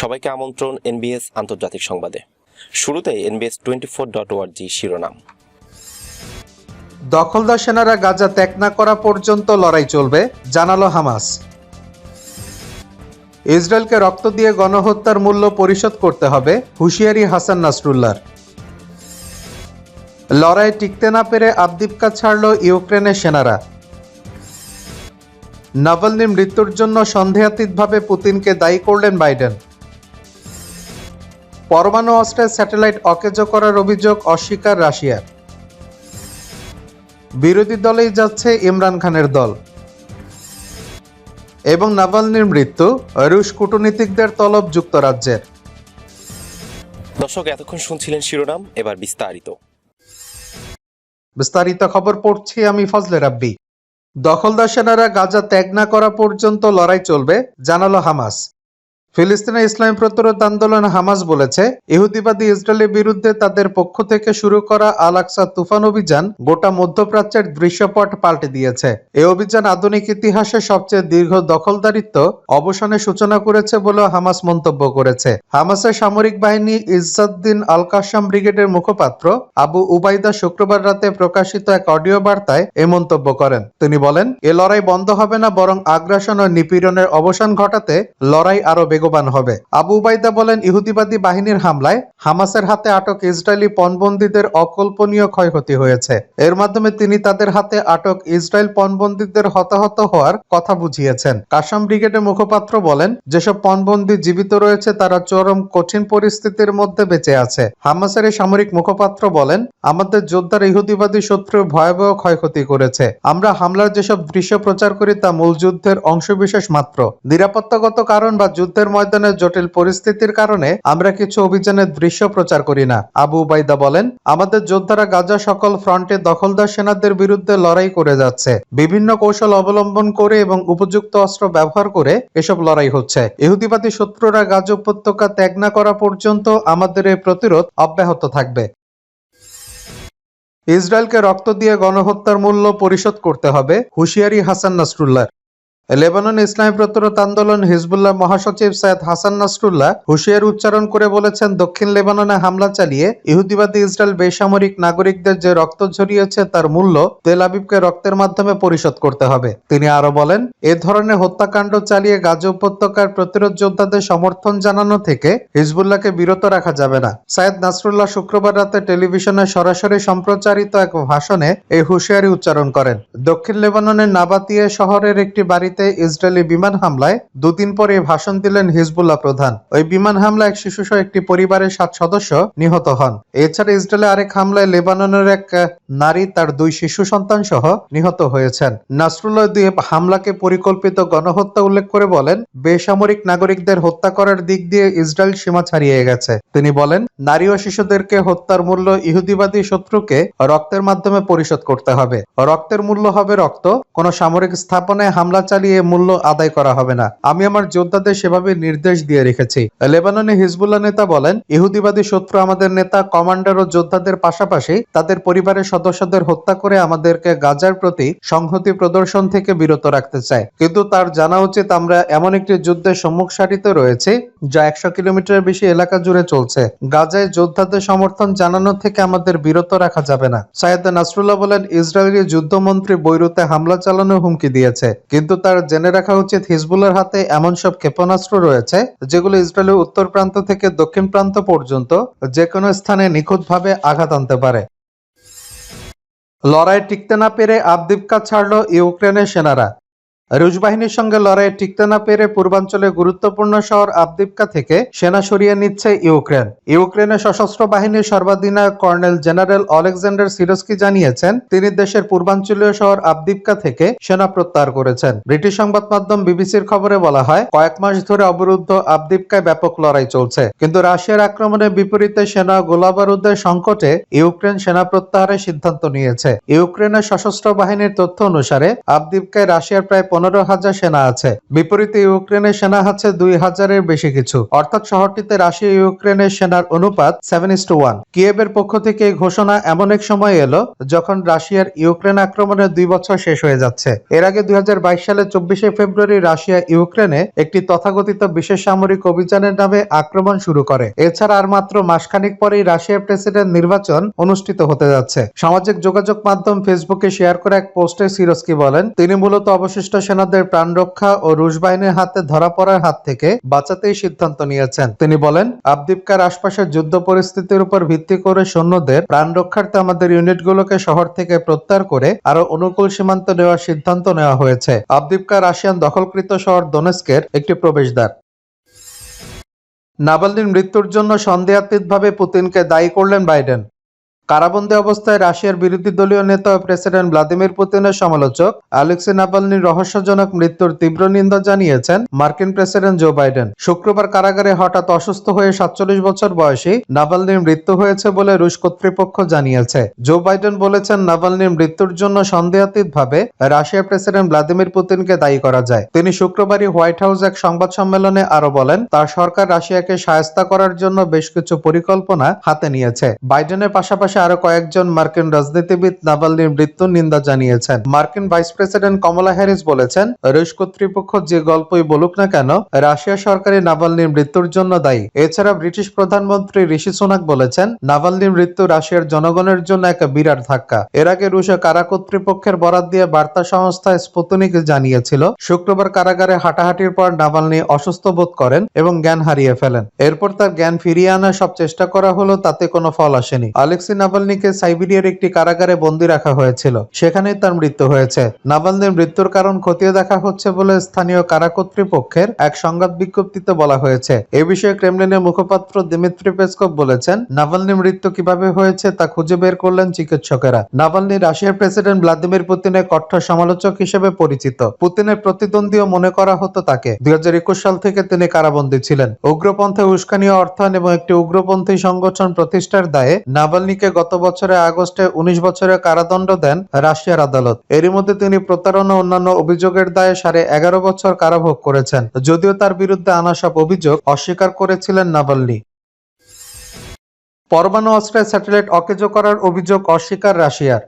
সবাইকে আমন্ত্রণ এনবিএস আন্তর্জাতিক সংবাদে। শুরুতে NBS twenty four dot org শিরোনাম। দখলদার সেনারা গাজা ত্যাগ না করা পর্যন্ত লড়াই চলবে, জানালো হামাস। ইসরায়েলকে রক্ত দিয়ে গণহত্যার মূল্য পরিশোধ করতে হবে, হুঁশিয়ারি হাসান নাসরুল্লাহর। লড়াই টিকতে না পেরে আবদিপকা ছাড়ল ইউক্রেনের সেনারা। নাভালনির মৃত্যুর জন্য সন্দেহাতীতভাবে পুতিনকে দায়ী করলেন বাইডেন। পরমাণু অস্ত্রের স্যাটেলাইট অকেজ করার অভিযোগ অস্বীকার রাশিয়ার। বিরোধী দলেই যাচ্ছে ইমরান খানের দল। এবং নাভালনির মৃত্যু রুশ কূটনীতিকদের তলব যুক্তরাজ্যের। দর্শক এতক্ষণ শুনছিলেন শিরোনাম এবার বিস্তারিত। বিস্তারিত খবর পড়ছি আমি ফজলে রাব্বি। দখলদার সেনারা গাজা ত্যাগ না করা পর্যন্ত লড়াই চলবে জানালো হামাস। ফিলিস্তিনের ইসলামী প্রতিরোধ আন্দোলন হামাস বলেছে। ইহুদিবাদী ইসরায়েলের বিরুদ্ধে তাদের পক্ষ থেকে শুরু করা আল আকসা তুফান অভিযান গোটা মধ্যপ্রাচ্যের দৃশ্যপট পাল্টে দিয়েছে। এই অভিযান আধুনিক ইতিহাসে সবচেয়ে দীর্ঘ দখলদারিত্ব অবসানের সূচনা করেছে বলেও হামাস মন্তব্য করেছে। হামাসের সামরিক বাহিনী ইজ্জাদ্দিন আল কাসাম ব্রিগেডের মুখপাত্র আবু উবাইদা শুক্রবার রাতে প্রকাশিত এক অডিও বার্তায় এ মন্তব্য করেন। তিনি বলেন, এ লড়াই বন্ধ হবে না, বরং আগ্রাসন ও নিপীড়নের অবসান ঘটাতে লড়াই আরও বেগবান হবে। আবু উবাইদা বলেন, ইহুদিবাদী বাহিনীর হামলায় হামাসের হাতে আটক ইসরায়েলি পণবন্দীদের অকল্পনীয় ক্ষয়ক্ষতি হয়েছে। এর মাধ্যমে তিনি তাদের হাতে আটক ইসরায়েল পণবন্দীদের হতাহত হওয়ার কথা বুঝিয়েছেন। কাসাম ব্রিগেডের মুখপাত্র বলেন, যেসব পণবন্দী জীবিত রয়েছে, তারা চরম কঠিন পরিস্থিতির মধ্যে বেঁচে আছে। হামাসের সামরিক মুখপাত্র বলেন, আমাদের যোদ্ধার ইহুদিবাদী শত্রু ভয়াবহ ক্ষয়ক্ষতি করেছে। আমরা হামলার যেসব দৃশ্য প্রচার করি, তা মূল যুদ্ধের অংশবিশেষ মাত্র। নিরাপত্তাগত কারণ বা যুদ্ধের ময়দানে জটিল পরিস্থিতির কারণে আমরা কিছু অভিযানের দৃশ্য প্রচার করি না। আবু উবাইদা বলেন, আমাদের যোদ্ধারা গাজা সকল ফ্রন্টে দখলদার সেনাদের বিরুদ্ধে লড়াই করে যাচ্ছে। বিভিন্ন কৌশল অবলম্বন করে এবং উপযুক্ত অস্ত্র ব্যবহার করে এসব লড়াই হচ্ছে। ইহুদিবাদী শত্রুরা গাজা উপত্যকা ত্যাগ না করা পর্যন্ত আমাদের এই প্রতিরোধ অব্যাহত থাকবে। ইসরায়েলকে রক্ত দিয়ে গণহত্যার মূল্য পরিশোধ করতে হবে, হুঁশিয়ারি হাসান নাসরুল্লাহ। লেবানন ইসলামী প্রতিরোধ আন্দোলন হিজবুল্লাহ মহাসচিব সৈয়দ হাসান নাসরুল্লাহ হুঁশিয়ার উচ্চারণ করে বলেছেন, দক্ষিণ লেবাননে হামলা চালিয়ে ইহুদিবাদী ইসরায়েল বেসামরিক নাগরিকদের যে রক্ত ঝরিয়েছে তার মূল্য তেল আবিবকে রক্তের মাধ্যমে পরিশোধ করতে হবে। তিনি আরও বলেন, এ ধরনের হত্যাকাণ্ড চালিয়ে গাজা উপত্যকার প্রতিরোধ যোদ্ধাদের সমর্থন জানানো থেকে হিজবুল্লাহকে বিরত রাখা যাবে না। সাইদ নাসরুল্লাহ শুক্রবার রাতে টেলিভিশনে সরাসরি সম্প্রচারিত এক ভাষণে এই হুঁশিয়ারি উচ্চারণ করেন। দক্ষিণ লেবাননের নাবাতিয়ে শহরের একটি বাড়িতে ইসরায়েলি বিমান হামলায় দুদিন পরে ভাষণ দিলেন হিজবুল্লাহ প্রধান। ওই বিমান হামলায় এক শিশুসহ একটি পরিবারের সাত সদস্য নিহত হন। এছাড়া ইসরায়েলে আরেক হামলায় লেবাননের এক নারী, তার দুই শিশু সন্তান সহ নিহত হয়েছেন। নাসরুল্লাহ দিয়ে হামলাকে পরিকল্পিত গণহত্যা উল্লেখ করে বলেন, বেসামরিক নাগরিকদের হত্যা করার দিক দিয়ে ইসরায়েল সীমা ছাড়িয়ে গেছে। তিনি বলেন, নারী ও শিশুদেরকে হত্যার মূল্য ইহুদিবাদী শত্রুকে রক্তের মাধ্যমে পরিশোধ করতে হবে। রক্তের মূল্য হবে রক্ত। কোন সামরিক স্থাপনায় হামলা চালিয়ে মূল্য আদায় করা হবে না। আমি আমার যোদ্ধাদের সেভাবে নির্দেশ দিয়ে রেখেছি। লেবাননে হিজবুল্লাহ নেতা বলেন, ইহুদিবাদী শত্রু আমাদের নেতা, কমান্ডার ও যোদ্ধাদের পাশাপাশি তাদের পরিবারের সদস্যদের হত্যা করে আমাদেরকে গাজার প্রতি সংহতি প্রদর্শন থেকে বিরত রাখতে চায়। কিন্তু তার জানা উচিত আমরা এমন একটি যুদ্ধের সম্মুখ সারিতে রয়েছে, যা একশো কিলোমিটার বেশি এলাকা জুড়ে চলছে। গাজায় যোদ্ধাদের সমর্থন জানানো থেকে আমাদের বিরত রাখা যাবে না। সাইয়েদ নাসরুল্লাহ বলেন, ইসরায়েলি যুদ্ধমন্ত্রী বৈরুতে হামলা চালানোর হুমকি দিয়েছে, কিন্তু তার জেনে রাখা উচিত হিজবুলের হাতে এমন সব ক্ষেপণাস্ত্র রয়েছে যেগুলো ইসরায়েলের উত্তর প্রান্ত থেকে দক্ষিণ প্রান্ত পর্যন্ত যে কোনো স্থানে নিখুঁতভাবে আঘাত আনতে পারে। লড়াই টিকতে না পেরে আবদিপকা ছাড়ল ইউক্রেনের সেনারা। রুশ বাহিনীর সঙ্গে লড়াইয়ে টিকতে না পেরে পূর্বাঞ্চলের গুরুত্বপূর্ণ শহর আবদিপকা থেকে সেনা সরিয়ে নিচ্ছে ইউক্রেন। ইউক্রেনের সশস্ত্র বাহিনীর সর্বাধিনায়ক কর্নেল জেনারেল অলেকজান্ডার সিরস্কি জানিয়েছেন, তিনি দেশের পূর্বাঞ্চলীয় শহর আবদিপকা থেকে সেনা প্রত্যাহার করেছেন। ব্রিটিশ সংবাদ মাধ্যম বিবিসির খবরে বলা হয়, কয়েক মাস ধরে অবরুদ্ধ আবদিপকায় ব্যাপক লড়াই চলছে। কিন্তু রাশিয়ার আক্রমণের বিপরীতে সেনা গোলাবারুদের সংকটে ইউক্রেন সেনা প্রত্যাহারের সিদ্ধান্ত নিয়েছে। ইউক্রেনের সশস্ত্র বাহিনীর তথ্য অনুসারে, আবদিপকায় রাশিয়ার প্রায় পনেরো হাজার সেনা আছে। বিপরীতে ইউক্রেনের সেনা আছে দুই হাজারের বেশি কিছু। অর্থাৎ শহরটিতে রাশিয়া ইউক্রেনের সেনার অনুপাত সেভেন ইস টু ওয়ান কিয়েবের পক্ষ থেকে এই ঘোষণা এমন এক সময় এলো যখন রাশিয়ার ইউক্রেন আক্রমণের দুই বছর শেষ হয়ে যাচ্ছে। এর আগে দুই সালের চব্বিশে ফেব্রুয়ারি রাশিয়া ইউক্রেনে একটি তথাকথিত বিশেষ সামরিক অভিযানের নামে আক্রমণ শুরু করে। এছাড়া আর মাত্র মাসখানিক পরেই রাশিয়ার প্রেসিডেন্ট নির্বাচন অনুষ্ঠিত হতে যাচ্ছে। সামাজিক যোগাযোগ মাধ্যম ফেসবুকে শেয়ার করা এক পোস্টে সিরস্কি বলেন, তিনি মূলত অবশিষ্ট সেনাদের প্রাণ রক্ষা ও রুশ বাহিনীর হাতে ধরা পড়ার হাত থেকে বাঁচাতেই সিদ্ধান্ত নিয়েছেন। তিনি বলেন আবদিপকার আশপাশের যুদ্ধ পরিস্থিতির উপর ভিত্তি করে সৈন্যদের প্রাণ রক্ষার্থে আমাদের ইউনিটগুলোকে শহর থেকে প্রত্যাহার করে আরও অনুকূল সীমান্ত নেওয়ার সিদ্ধান্ত নেওয়া হয়েছে। আবদিপকা রাশিয়ান দখলকৃত শহর দোনেস্কের একটি প্রবেশদ্বার। নাভালনির মৃত্যুর জন্য সন্দেহাতীতভাবে পুতিনকে দায়ী করলেন বাইডেন। কারাবন্দী অবস্থায় রাশিয়ার বিরোধী দলীয় নেতা ও প্রেসিডেন্ট ভ্লাদিমির পুতিনের সমালোচক আলেক্সি নাভালনির রহস্যজনক মৃত্যুর তীব্র নিন্দা জানিয়েছেন মার্কিন প্রেসিডেন্ট জো বাইডেন। শুক্রবার কারাগারে হঠাৎ অসুস্থ হয়ে সাতচল্লিশ বছর বয়সী নাভালনির মৃত্যু হয়েছে বলে রুশ কর্তৃপক্ষ জানিয়েছে। জো বাইডেন বলেছেন নাভালনির মৃত্যুর জন্য সন্দেহাতীতভাবে রাশিয়ার প্রেসিডেন্ট ভ্লাদিমির পুতিনকে দায়ী করা যায়। তিনি শুক্রবারই হোয়াইট হাউস এক সংবাদ সম্মেলনে আরও বলেন, তার সরকার রাশিয়াকে সায়স্তা করার জন্য বেশ কিছু পরিকল্পনা হাতে নিয়েছে। বাইডেনের পাশাপাশি আরও কয়েকজন মার্কিন রাজনীতিবিদ নাভালনির মৃত্যুর নিন্দা জানিয়েছেন। মার্কিন ভাইস প্রেসিডেন্ট কমলা হ্যারিস বলেছেন, রুশ কর্তৃপক্ষ যে গল্পই বলুক না কেন, রাশিয়া সরকারই নাভালনির মৃত্যুর জন্য দায়ী। এছাড়া ব্রিটিশ প্রধানমন্ত্রী ঋষি সোনাক বলেছেন, নাভালনির মৃত্যু রাশিয়ার জনগণের জন্য এক বিরাট ধাক্কা। এর আগে রুশে কারা কর্তৃপক্ষের বরাত দিয়ে বার্তা সংস্থা স্পুতনিক জানিয়েছিল, শুক্রবার কারাগারে হাঁটাহাঁটির পর নাভালনি অসুস্থ বোধ করেন এবং জ্ঞান হারিয়ে ফেলেন। এরপর তার জ্ঞান ফিরিয়ে আনার সব চেষ্টা করা হলো, তাতে কোনো ফল আসেনি। আলেক্সি নাভালনিকে সাইবেরিয়ার একটি কারাগারে বন্দী রাখা হয়েছিল। সেখানেই তার মৃত্যু হয়েছে। নাভালনির মৃত্যুর কারণ খতিয়ে দেখা হচ্ছে বলে স্থানীয় কারা কর্তৃপক্ষের এক সংবাদ বিজ্ঞপ্তিতে বলা হয়েছে। এ বিষয়ে ক্রেমলিনের মুখপাত্র দিমিত্রি পেসকভ বলেছেন নাভালনির মৃত্যু কীভাবে হয়েছে তা খুঁজে বের করলেন চিকিৎসকেরা। নাভালনি রাশিয়ার প্রেসিডেন্ট ভ্লাদিমির পুতিনের কট্টর সমালোচক হিসেবে পরিচিত। পুতিনের প্রতিদ্বন্দ্বীও মনে করা হতো তাকে। দুই হাজার একুশ সাল থেকে তিনি কারাবন্দী ছিলেন। উগ্রপন্থে উস্কানীয় অর্থায়ন এবং একটি উগ্রপন্থী সংগঠন প্রতিষ্ঠার দায়ে নাভালনিকে গত বছরের আগস্টে উনিশ বছরের কারাদণ্ড দেন রাশিয়ার আদালত। এরই মধ্যে তিনি প্রতারণা অন্যান্য অভিযোগের দায়ে সাড়ে এগারো বছর কারাভোগ করেছেন, যদিও তার বিরুদ্ধে আনা সব অভিযোগ অস্বীকার করেছিলেন নাভাল্নি। পরমাণু অস্ত্রের স্যাটেলাইট অকেজো করার অভিযোগ অস্বীকার রাশিয়ার।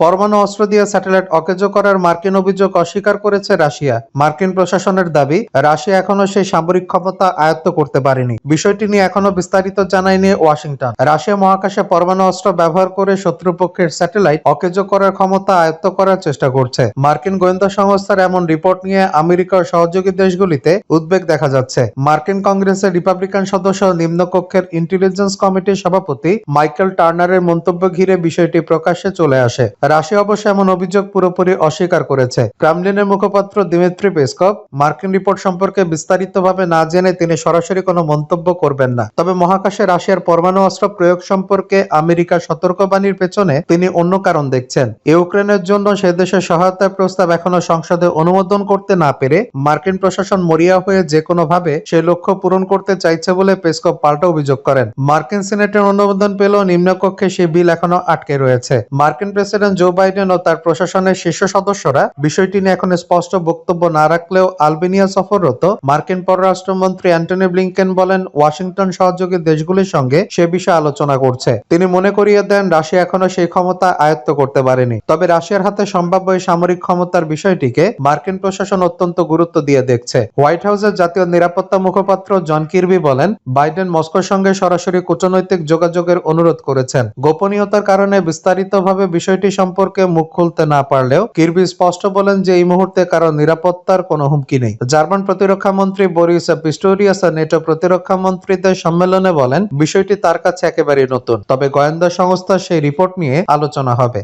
পরমাণু অস্ত্র দিয়ে স্যাটেলাইট অকেজো করার মার্কিন অভিযোগ অস্বীকার করেছে রাশিয়া। মার্কিন প্রশাসনের দাবি, রাশিয়া এখনও সেই সামরিক ক্ষমতা আয়ত্ত করতে পারেনি। বিষয়টি নিয়ে এখনও বিস্তারিত জানায়নি ওয়াশিংটন। রাশিয়া মহাকাশে পরমাণু অস্ত্র ব্যবহার করে শত্রুপক্ষের স্যাটেলাইট অকেজো করার ক্ষমতা আয়ত্ত করার চেষ্টা করছে। মার্কিন গোয়েন্দা সংস্থার এমন রিপোর্ট নিয়ে আমেরিকার সহযোগী দেশগুলিতে উদ্বেগ দেখা যাচ্ছে। মার্কিন কংগ্রেসের রিপাবলিকান সদস্য নিম্নকক্ষের ইন্টেলিজেন্স কমিটির সভাপতি মাইকেল টার্নারের মন্তব্য ঘিরে বিষয়টি প্রকাশ্যে চলে আসে। রাশিয়া অবশ্য এমন অভিযোগ পুরোপুরি অস্বীকার করেছে। ক্রামলিনের মুখপাত্র দিমিত্রি পেসকভ মার্কিন রিপোর্ট সম্পর্কে বিস্তারিতভাবে না জেনে তিনি সরাসরি কোনো মন্তব্য করবেন না। তবে মহাকাশে রাশিয়ার পরমাণু অস্ত্র প্রয়োগ সম্পর্কে আমেরিকার সতর্কবাণীর পেছনে তিনি অন্য কারণ দেখছেন। ইউক্রেনের জন্য সে দেশের সহায়তার প্রস্তাব এখনও সংসদে অনুমোদন করতে না পেরে মার্কিন প্রশাসন মরিয়া হয়ে যে কোনো ভাবে সেই লক্ষ্য পূরণ করতে চাইছে বলে পেসকভ পাল্টা অভিযোগ করেন। মার্কিন সিনেটের অনুমোদন পেলেও নিম্নকক্ষে সেই বিল এখনও আটকে রয়েছে। মার্কিন প্রেসিডেন্ট জো বাইডেন ও তার প্রশাসনের শীর্ষ সদস্যরা বিষয়টি নিয়ে এখন স্পষ্ট বক্তব্য না রাখলেও আলবেনিয়া সফররত মার্কিন পররাষ্ট্রমন্ত্রী অ্যান্টনি ব্লিংকেন বলেন, ওয়াশিংটন সহযোগী দেশগুলির সঙ্গে সে বিষয়ে আলোচনা করছে। তিনি মনে করিয়ে দেন, রাশিয়া এখনও সেই ক্ষমতা আয়ত্ত করতে পারেনি। তবে রাশিয়ার হাতে সম্ভাব্য সামরিক ক্ষমতার বিষয়টিকে মার্কিন প্রশাসন অত্যন্ত গুরুত্ব দিয়ে দেখছে। হোয়াইট হাউসের জাতীয় নিরাপত্তা মুখপাত্র জন কির্বি বলেন, বাইডেন মস্কোর সঙ্গে সরাসরি কূটনৈতিক যোগাযোগের অনুরোধ করেছেন। গোপনীয়তার কারণে বিস্তারিতভাবে বিষয়টি সম্পর্কে মুখ খুলতে না পারলেও কির্বি স্পষ্ট বলেন যে এই মুহূর্তে কারও নিরাপত্তার কোনো হুমকি নেই। জার্মান প্রতিরক্ষা মন্ত্রী বরিস পিস্টোরিয়াস নেটো প্রতিরক্ষা মন্ত্রীদের সম্মেলনে বলেন, বিষয়টি তার কাছে একেবারেই নতুন। তবে গোয়েন্দা সংস্থা সেই রিপোর্ট নিয়ে আলোচনা হবে।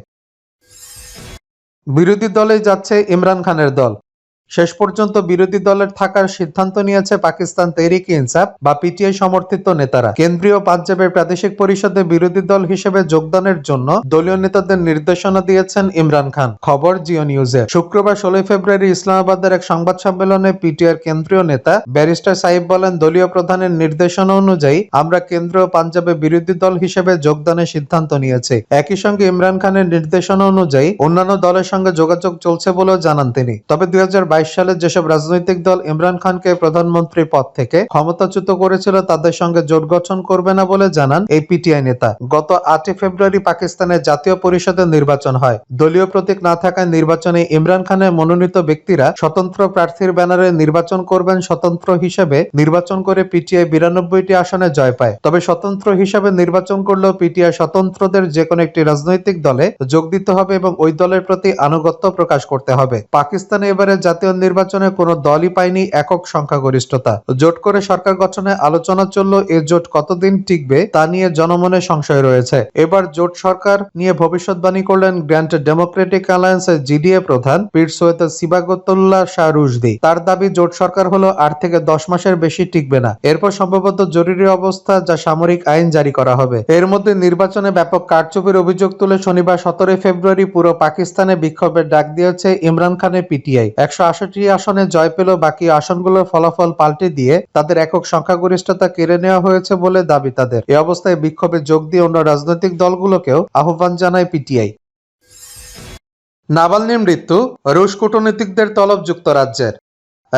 বিরোধী দলে যাচ্ছে ইমরান খানের দল। শেষ পর্যন্ত বিরোধী দলের থাকার সিদ্ধান্ত নিয়েছে পাকিস্তান তেহরিক ইনসাফ বা পিটিআই সমর্থিত নেতারা। কেন্দ্রীয় পাঞ্জাবের প্রাদেশিক পরিষদে বিরোধী দল হিসেবে যোগদানের জন্য দলীয় নেতাদের নির্দেশনা দিয়েছেন ইমরান খান। খবর জিও নিউজে। শুক্রবার ষোলোই ফেব্রুয়ারি ইসলামাবাদের এক সংবাদ সম্মেলনে পিটিআর কেন্দ্রীয় নেতা ব্যারিস্টার সাহিব বলেন, দলীয় প্রধানের নির্দেশনা অনুযায়ী আমরা কেন্দ্রীয় পাঞ্জাবে বিরোধী দল হিসেবে যোগদানের সিদ্ধান্ত নিয়েছি। একই সঙ্গে ইমরান খানের নির্দেশনা অনুযায়ী অন্যান্য দলের সঙ্গে যোগাযোগ চলছে বলেও জানান তিনি। তবে দুই হাজার সালে যেসব রাজনৈতিক দল ইমরান খানকে প্রধানমন্ত্রী পদ থেকে ক্ষমতাচ্যুত করেছিল, তাদের সঙ্গে জোট গঠন করবে না বলে জানান এই পিটিআই নেতা। গত আটই ফেব্রুয়ারি পাকিস্তানের জাতীয় পরিষদের নির্বাচন হয়। দলীয় প্রতীক না থাকায় নির্বাচনে ইমরান খানের মনোনীত ব্যক্তিরা স্বতন্ত্র প্রার্থীর ব্যানারে নির্বাচন করবেন স্বতন্ত্র হিসেবে। নির্বাচন করে পিটিআই বিরানব্বইটি আসনে জয় পায়। তবে স্বতন্ত্র হিসেবে নির্বাচন করলেও পিটিআই স্বতন্ত্রদের যে কোনো একটি রাজনৈতিক দলে যোগ দিতে হবে এবং ওই দলের প্রতি আনুগত্য প্রকাশ করতে হবে। পাকিস্তানে এবারে জাতীয় নির্বাচনে কোনো দলই পায়নি একক সংখ্যাগরিষ্ঠতা। জোট করে সরকার গঠনে আলোচনা চললেও এ জোট কতদিন টিকবে তা নিয়ে জনমনে সংশয় রয়েছে। এবার জোট সরকার নিয়ে ভবিষ্যৎবাণী করলেন গ্র্যান্ড ডেমোক্রেটিক অ্যালায়েন্সের জিডিএ প্রধান পীর সৈয়দ সিবাগতুল্লাহ শাহ রুশদি তার দাবি, জোট সরকার হলো আট থেকে দশ মাসের বেশি টিকবে না। এরপর সম্ভবত জরুরি অবস্থা যা সামরিক আইন জারি করা হবে। এর মধ্যে নির্বাচনে ব্যাপক কারচুপির অভিযোগ তুলে শনিবার সতেরোই ফেব্রুয়ারি পুরো পাকিস্তানে বিক্ষোভের ডাক দিয়েছে ইমরান খানের পিটিআই। একশো আষট্টি আসনে জয় পেল, বাকি আসনগুলোর ফলাফল পাল্টে দিয়ে তাদের একক সংখ্যাগরিষ্ঠতা কেড়ে নেওয়া হয়েছে বলে দাবি তাদের। এ অবস্থায় বিক্ষোভে যোগ দিয়ে অন্য রাজনৈতিক দলগুলোকেও আহ্বান জানায় পিটিআই। নাভালনির মৃত্যু, রুশ কূটনীতিকদের তলব যুক্তরাজ্যের।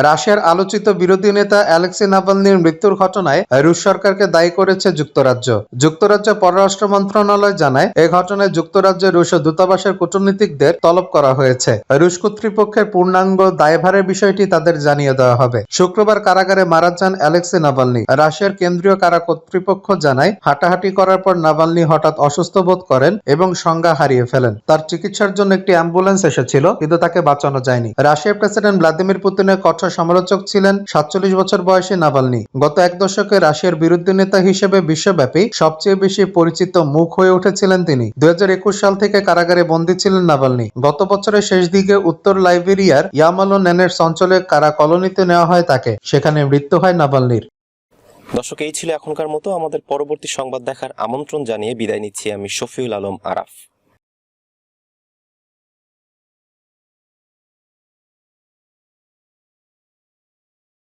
রাশিয়ার আলোচিত বিরোধী নেতা অ্যালেক্সি নাভালনির মৃত্যুর ঘটনায় রুশ সরকারকে দায়ী করেছে যুক্তরাজ্য। যুক্তরাজ্য পররাষ্ট্র মন্ত্রণালয় জানায়, এ ঘটনায় যুক্তরাজ্যের রুশ দূতাবাসের কূটনীতিকদের তলব করা হয়েছে। রুশ কর্তৃপক্ষের পূর্ণাঙ্গ দায়ভারের বিষয়টি তাদের জানিয়ে দেওয়া হবে। শুক্রবার কারাগারে মারা যান অ্যালেক্সি নাভালনি। রাশিয়ার কেন্দ্রীয় কারা কর্তৃপক্ষ জানায়, হাঁটাহাঁটি করার পর নাভালনি হঠাৎ অসুস্থ বোধ করেন এবং সংজ্ঞা হারিয়ে ফেলেন। তার চিকিৎসার জন্য একটি অ্যাম্বুলেন্স এসেছিল, কিন্তু তাকে বাঁচানো যায়নি। রাশিয়ার প্রেসিডেন্ট ভ্লাদিমির পুতিনের কঠোর সমালোচক ছিলেন সাতচল্লিশ বছর বয়সী নাভালনি। গত এক দশকে রাশিয়ার বিরোধী নেতা হিসেবে বিশ্বব্যাপী সবচেয়ে বেশি পরিচিত মুখ হয়ে উঠেছিলেন তিনি। দুই সাল থেকে কারাগারে বন্দী ছিলেন নাভালনি। গত বছরের শেষ দিকে উত্তর লাইবেরিয়ার ইয়ামালো নেনের অঞ্চলে কারা কলোনিতে নেওয়া হয় তাকে, সেখানে মৃত্যু হয় নাভালনির। দর্শক, এই ছিল এখনকার মতো। আমাদের পরবর্তী সংবাদ দেখার আমন্ত্রণ জানিয়ে বিদায় নিচ্ছি আমি শফিউল আলম আরাফ।